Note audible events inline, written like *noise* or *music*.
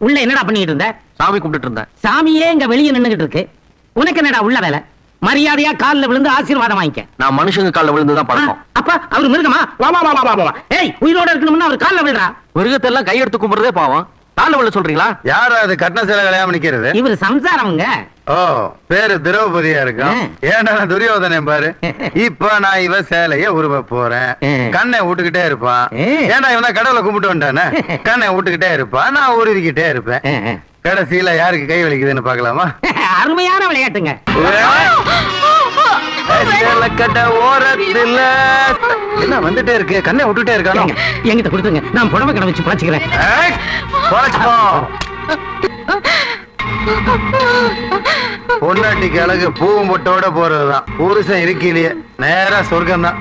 உள்ள என்னடா பண்ணிட்டு இருந்த? சாமி கும்பிட்டு இருந்தேன் சாமியே இங்க வெளியே நின்னுகிட்டு இருக்கு. உனக்கு என்னடா உள்ள வேலை? மரியாதையா கால்ல விழுந்து ஆசீர்வாதம் வாங்கிக்க. நான் மனுஷங்க காலில் விழுந்துதான் பழக்கம். அப்பா அவர் மிருகமா? வா வா வா வா வா, வா. ஏய் உயிரோட இருக்கணும்னா அவர் கால்ல விழுறா. மிருகத்தெல்லாம் கையெடுத்து கும்பிடுறதே பாவம். காலில் விழ சொல்றீங்களா? யாரா அது? கட்டின சிலை கல்யாணம் நிக்கிறது. இவர் சம்சாரம்ங்க ஓ பேரு திரௌபதியா இருக்கும் நான் துரியோதனன் பாரு? *laughs* இப்ப நான் இவ சேலைய உருவ போறேன். கண்ணை விட்டுக்கிட்டே இருப்பான். ஆ. ஏன்டா இவன் கடவுளை கும்பிட்டு வந்தானே? கண்ணை விட்டுக்கிட்டே இருப்பான். நான் உருவிக்கிட்டே இருப்பேன். கடைசியில யாருக்கு கை வலிக்குதுன்னு பாக்கலாமா *laughs* அருமையான விளையாட்டுங்க. ஓரத்துல. என்ன வந்துட்டே இருக்கு? கண்ணை விட்டுட்டே இருக்கானோ? ஏங்க, என்கிட்ட கொடுத்துங்க நான் புடவை கடை வச்சு பொழைச்சுக்கோ. பொண்டாட்டிக்கு அழகு பூவும் பொட்டோட போறதுதான். புருஷன் இருக்கிலேயே நேரா சொர்க்கம் தான்